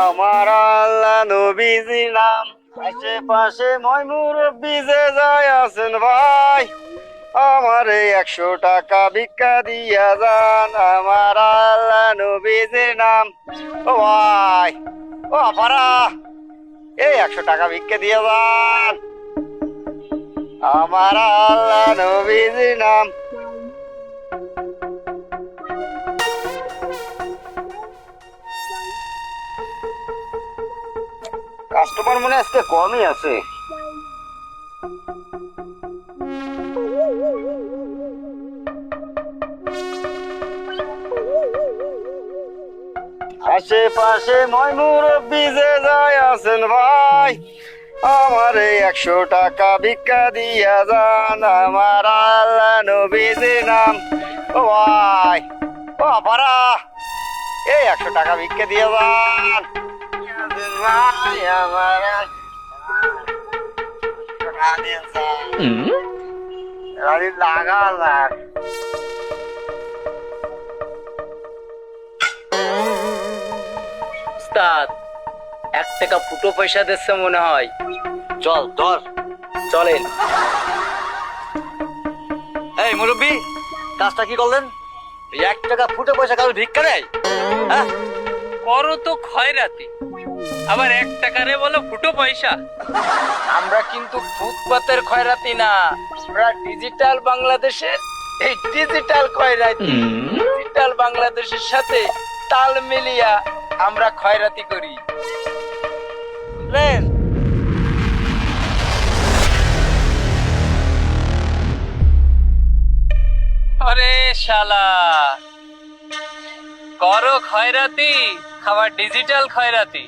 আমার আল্লাহ নবীজি নাম। আশেপাশে মই মুরব্বী যে যায় আছেন ভাই, আমার একশো টাকা ভিক্ষা দিয়া যান। আমার আল্লাহ নবীজির নাম। ও ভাই, ও আপারা, এই একশো টাকা ভিক্ষা দিয়ে যান। আমার আল্লাহ নবীজির নাম। কাস্টমার মনে আজকে কমই আছে। আশেপাশে মই মুরব্বী যে যায় আছেন ভাই। আমার একশো টাকা ভিক্ষা দিয়া যান, আমার আল্লাহ নবীজির নাম। ও ভাই, ও আপারা এই একশো টাকা ভিক্ষা দিয়ে যান। ভাই আমার টাকা দিয়ে যান গাড়ি লাগা লাগ উস্তাদ এক টাকা ফুটো পয়সা দিচ্ছে মনে হয়। চল ধর। চলেন। এই মুরব্বী কাজটা কি করলেন? এক টাকা ফুটে পয়সা কারও ভিক্ষা দেয় হ্যাঁ? করো তো খয়রাতি আবার এক টাকারে বলো ফুটো পয়সা। আমরা কিন্তু ফুটপাতের খয়রাতি না। আমরা ডিজিটাল বাংলাদেশের এই ডিজিটাল খয়রাতি। ডিজিটাল বাংলাদেশের সাথে তাল মিলিয়া আমরা খয়রাতি করি। বুঝলেন আরে শালা। করো খয়রাতি খাবার ডিজিটাল খয়রাতি।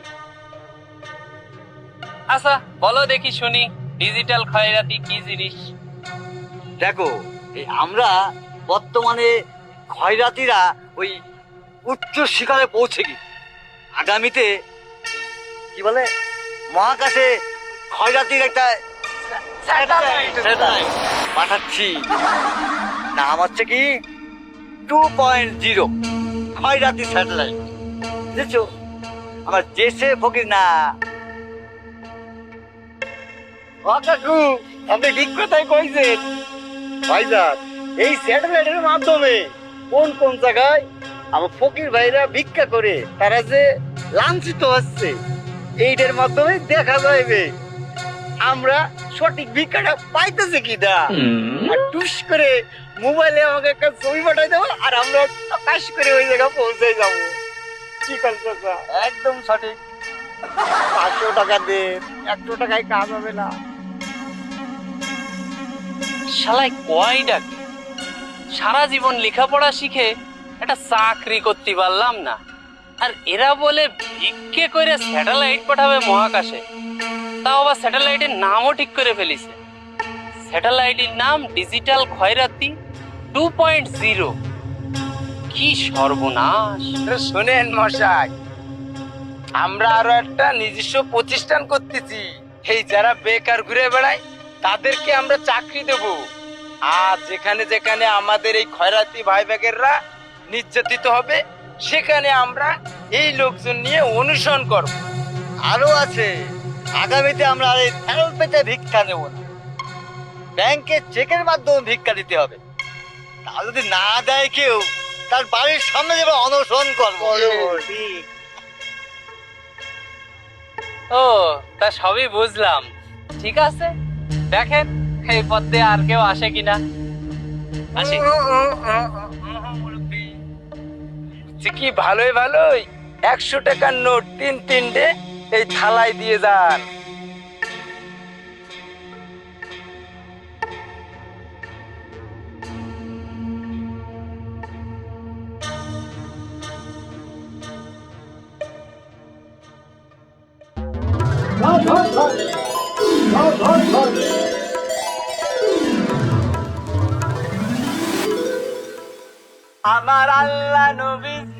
আচ্ছা বলো দেখি শুনি ডিজিটাল খয়রাতি কি জিনিস? দেখো এই আমরা বর্তমানে খয়রাতিরা ওই উচ্চ শিখরে পৌঁছে গেছি। আগামীতে কি বলে মহাকাশে খয়রাতির একটা পাঠাচ্ছি। নাম হচ্ছে কি? টু পয়েন্ট জিরো খয়রাতি স্যাটেলাইট বুঝেছ? আমার দেশে ফকির না। কাকু আপনি ঠিক কথাই কইছেন। ভাইজান এই স্যাটেলাইটের মাধ্যমে কোন কোন জায়গায় আমার ফকির ভাইরা ভিক্ষা করে তারা যে লাঞ্ছিত হচ্ছে এইটার মাধ্যমে দেখা যাবে আমরা সঠিক ভিক্ষাটা পাইতেছি কিনা আর টুস করে মোবাইলে আমাকে একটা ছবি পাঠাই দেবো আর আমরা কাশ করে ওই জায়গা পৌঁছে যাব। কি করছ একদম সঠিক। পাঁচশো টাকা দে একশো টাকায় কাজ হবে না। শালাই কয় ডাকে? সারা জীবন লেখাপড়া শিখে একটা চাকরি করতে পারলাম না। আর এরা বলে ভিক্ষে করে স্যাটেলাইট পাঠাবে মহাকাশে। তাও আবার স্যাটেলাইটের নামও ঠিক করে ফেলিছে। স্যাটেলাইটের নাম ডিজিটাল খয়রাতি টু পয়েন্ট জিরো। কি সর্বনাশ। শোনেন মশাই, আমরা আরও একটা নিজস্ব প্রতিষ্ঠান করতেছি। এই যারা বেকার ঘুরে বেড়ায় তাদেরকে আমরা চাকরি দেব। আর যেখানে যেখানে আমাদের এই খয়রাতি ভাই বেগেররা নির্যাতিত হবে, সেখানে আমরা এই লোকজন নিয়ে অনুসরণ করব। আরও আছে, আগামীতে আমরা আর এই ফেরত পেতে ভিক্ষা নেব না। ব্যাংকে চেকের মাধ্যমে ভিক্ষা দিতে হবে। তা যদি না দেয় কেউ, তার বাড়ির সামনে যাবে অনশন করব। ও, তা সবই বুঝলাম। ঠিক আছে? দেখেন এই পথে আর কেউ আসে কিনা? আসি। কি ভালোই ভালোই? একশো টাকার নোট তিন তিনটে এই থালায় দিয়ে যান। আমার আল্লাহ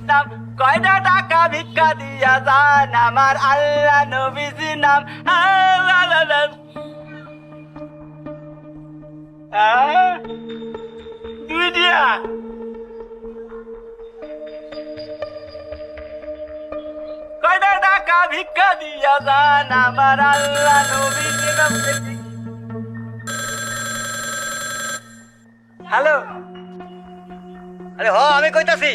নাম কয়টা টাকা ভিক্ষা দিয়া যান? আমার আল্লাহ নবীর নাম দুই দিয়া ভিক্ষা দিয়া যান আমার আল্লাহ নবী হ্যালো আরে হ আমি কইতাছি।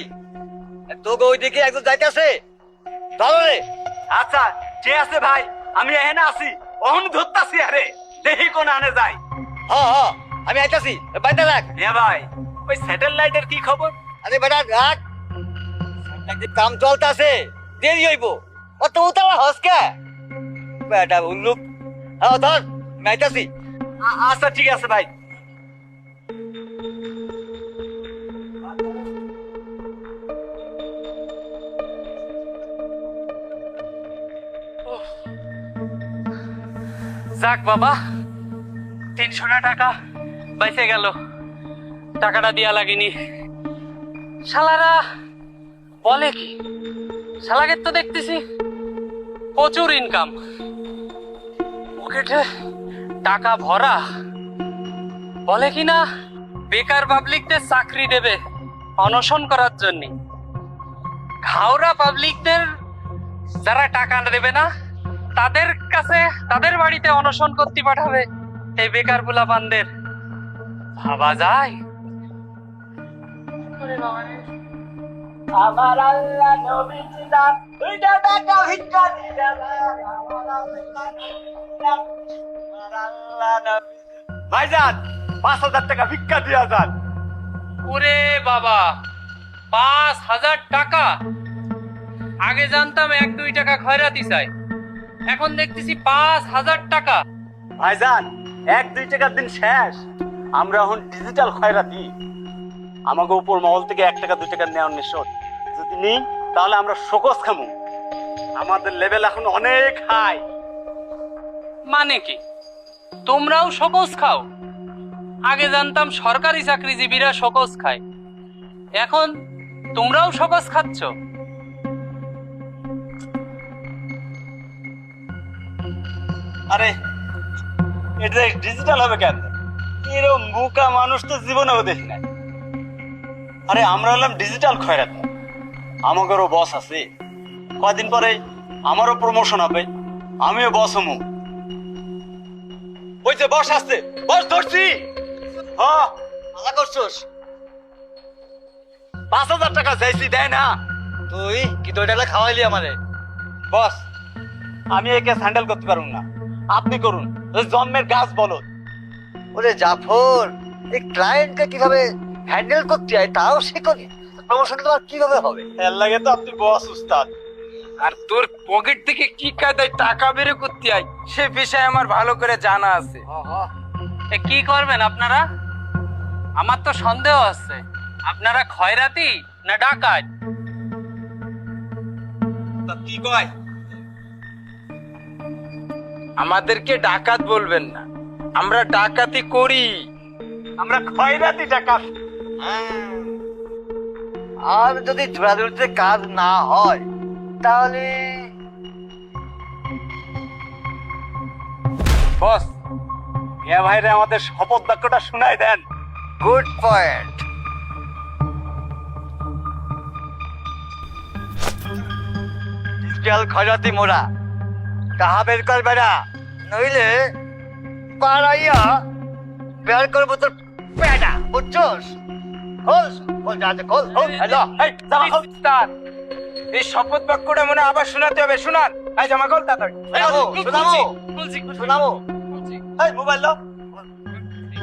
তোকে ওইদিকে একজন যাইতাছে। ধরো রে। আচ্ছা যে আছে ভাই? আমি এখানে আছি। অহন ধরতাছি আরে। দেখি কোন আনে যাই হ হ আমি আইতাছি। বাইতে রাখ। হ্যাঁ ভাই ওই স্যাটেলাইটের কি খবর? আরে বেটা রাখ। কাম চলতাছে। দেরি হইব। অত উতালা হসকে বেটা উল্লুক হ্যাঁ ধর আ- আচ্ছা ঠিক আছে, ভাই। যাক বাবা, তিনশোটা টাকা বাইসে গেল। টাকাটা দিয়া লাগেনি। শালারা, বলে কি? শালাকে তো দেখতেছি। প্রচুর ইনকাম পকেটে টাকা ভরা। বলে কি না বেকার পাবলিকদের চাকরি দেবে অনশন করার জন্য। ঘাওরা পাবলিকদের যারা টাকা দেবে না, তাদের কাছে, তাদের বাড়িতে অনশন করতে পাঠাবে এই বেকারগুলা বান্দের ভাবা যায়? আমার আল্লাহ নবী দুইটা টাকা ভিক্ষা ভাইজান পাঁচ হাজার টাকা ভিক্ষা দিয়া যান। ওরে বাবা পাঁচ হাজার টাকা? আগে জানতাম এক দুই টাকা খয়রাতি চাই। এখন দেখতেছি পাঁচ হাজার টাকা। ভাইজান এক দুই টাকার দিন শেষ। আমরা এখন ডিজিটাল খয়রাতি। আমাকে উপর মহল থেকে এক টাকা দুই টাকা নেওয়ার নিশ্চয় যদি নিই তাহলে আমরা শোকস খামু। আমাদের লেভেল এখন অনেক হাই মানে কি? তোমরাও শোকস খাও? আগে জানতাম সরকারি চাকরিজীবীরা সকস খায়। এখন তোমরাও শোকস খাচ্ছ? আরে এটা ডিজিটাল হবে কেন? এরকম বুকা মানুষ তো জীবনেও দেখি নাই। আরে আমরা হলাম ডিজিটাল খয়রাতি। আমাদেরও বস আছে। কয়দিন পরে আমারও প্রমোশন হবে। আমিও বস হমু। ওই যে বস আসছে বস ধরছি। হ্যাঁ আলা করছস? পাঁচ হাজার টাকা চাইছি দেয় না। তুই কি দুই টাকা খাওয়াইলি আমারে? বস আমি একে হ্যান্ডেল করতে পারুন না। আপনি করুন ওই জন্মের গাছ বলো। ওরে জাফর এই ক্লায়েন্টকে কীভাবে হ্যান্ডেল করতে হয় তাও শিখনি প্রমোশন তোমার কীভাবে হবে? এর লাগে তো আপনি বস উস্তাদ। আর তোর পকেট থেকে কি কায়দায় টাকা বের করতে হয় সে বিষয়ে আমার ভালো করে জানা আছে। এ কি করবেন আপনারা? আমার তো সন্দেহ আছে। আপনারা খয়রাতি না ডাকাত? তা কি কয়? আমাদেরকে ডাকাত বলবেন না। আমরা ডাকাতি করি। আমরা খয়রাতি টাকা আর যদি জোড়াজুড়িতে কাজ না হয় তাহলে বস মিয়া ভাইরে আমাদের শপথ বাক্যটা শুনাই দেন। Good point. ডিজিটাল খজাতি মোরা কাহা বের কর বেড়া নইলে পাড়াইয়া বের করব তোর পেডা বুঝছস? খোল খোল যাতে খোল খোল। এই শপথ বাক্যটা মনে আবার শোনাতে হবে। শোনান। এই জামা কল তাড়াতাড়ি। শোনাবো শোনাবো। খুলছি, খুলছি, শোনাবো। খুলছি। এই মোবাইল লো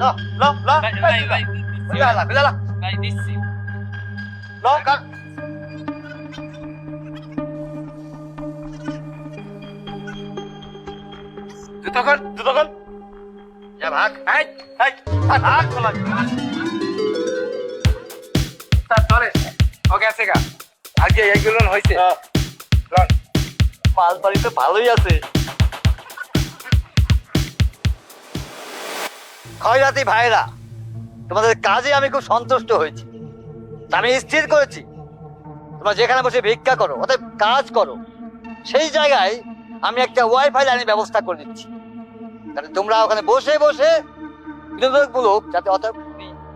লো লো লো। ভাই, ভাই, ভাই, বিলালা বিলালা ভাই, দিচ্ছি। লো কার? তখন তখন যা ভাগ। এই এই। ভাগ খোলা গেছে গা। আজকে এইগুলো হয়েছে লন। মাল বাড়ি তো ভালোই আছে। খয়রাতি ভাইরা তোমাদের কাজে আমি খুব সন্তুষ্ট হয়েছি। আমি স্থির করেছি। তোমরা যেখানে বসে ভিক্ষা করো অতএব কাজ করো। সেই জায়গায় আমি একটা ওয়াইফাই লাইনের ব্যবস্থা করে দিচ্ছি। তাহলে তোমরা ওখানে বসে বসে বিনোদনমূলক যাতে অত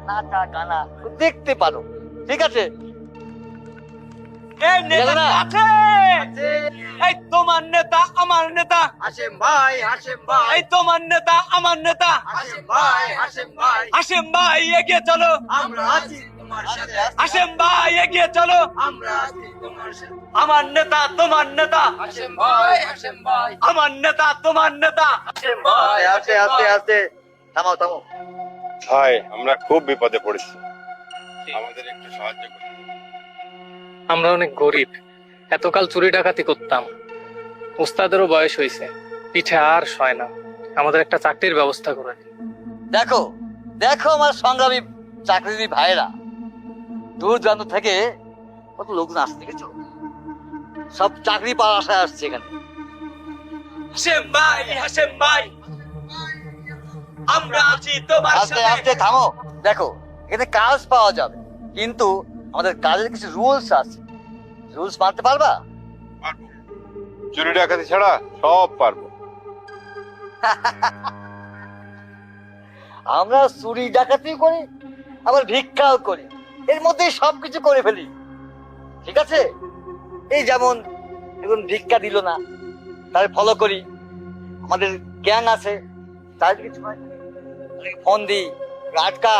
নাচা গানা দেখতে পারো। ঠিক আছে? এই নেতা আছে। এই তোমার নেতা আমার নেতা। হাসেম ভাই হাসেম ভাই। এই তোমার নেতা আমার নেতা। হাসেম ভাই হাসেম ভাই। হাসেম ভাই এগিয়ে চলো। আমরা আছি হাসেম ভাই এগিয়ে চলো। আমরা আছি তোমার সাথে। আমার নেতা তোমার নেতা। হাসেম ভাই হাসেম ভাই। আমার নেতা তোমার নেতা। হাসেম ভাই আছে আছে আছে। থামাও থামাও। ভাই আমরা খুব বিপদে পড়েছি। আমাদের একটু সাহায্য করুন। আমরা অনেক গরিব। এতকাল চুরি ডাকাতি করতাম। উস্তাদেরও বয়স হয়েছে পিঠে আর সয় না। আমাদের একটা চাকরির ব্যবস্থা করে দিন। দেখো দেখো আমার সংগ্রামী চাকরিজীবী ভাইরা দূর দূরান্ত থেকে কত লোকজন আসছে দেখেছ? সব চাকরি পাওয়ার আশায় আসছে এখানে। হাসেম ভাই হাসেম ভাই আমরা আছি তোমার আস্তে সাথে। আস্তে থামো। দেখো এখানে কাজ পাওয়া যাবে। কিন্তু আমাদের কাজের কিছু রুলস আছে। রুলস মানতে পারবা? পারব। চুরি ডাকাতি ছাড়া সব পারব। আমরা চুরি ডাকাতি করি আবার ভিক্ষাও করি। এর মধ্যে সবকিছু করে ফেলি। ঠিক আছে? এই যেমন এখন ভিক্ষা দিল না। তার ফলো করি। আমাদের জ্ঞান আছে তার কিছু হয় ফোন দিই রাটকা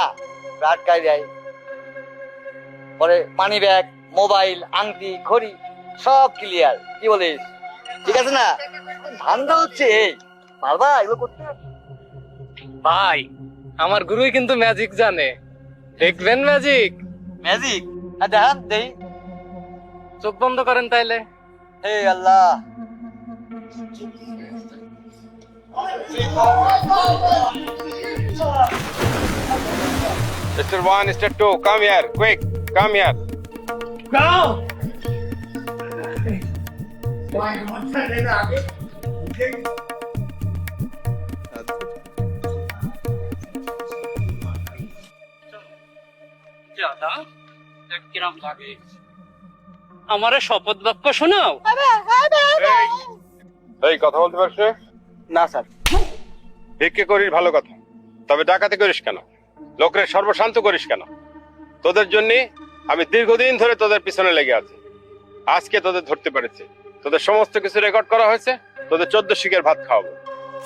আটকায় দেয়। পরে মানি ব্যাগ মোবাইল আংটি ঘড়ি সব ক্লিয়ার কি বলিস? ঠিক আছে না? ধান্দা হচ্ছে এই। পারবা এগুলো করতে ভাই আমার গুরুই কিন্তু ম্যাজিক জানে। দেখবেন ম্যাজিক ম্যাজিক হ্যাঁ দেখান দেই। চোখ বন্ধ করেন তাইলে। হে আল্লাহ। Mr. One, Mr. Two, come here, quick, come here. দাদা কিরম লাগে। আমারে শপথ বাক্য শোনাও। এই কথা বলতে পারছ না স্যার। ভিক্ষে করিস ভালো কথা। তবে ডাকাতি করিস কেন? লোকের সর্বশান্ত করিস কেন? তোদের জন্য আমি দীর্ঘদিন ধরে তোদের পিছনে লেগে আছি। আজকে তোদের ধরতে পেরেছি। তোদের সমস্ত কিছু রেকর্ড করা হয়েছে তোদের চোদ্দ শিখের ভাত খাওয়াবো।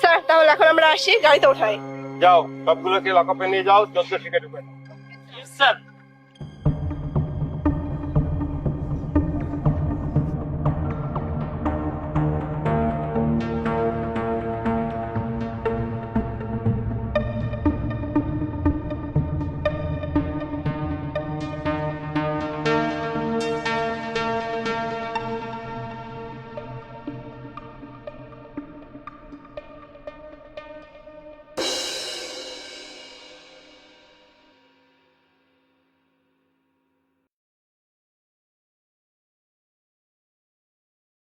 স্যার তাহলে এখন আমরা আসি গাড়িতে উঠাই যাও সবগুলোকে লকআপে নিয়ে যাও চোদ্দ শিখে ঢুকে স্যার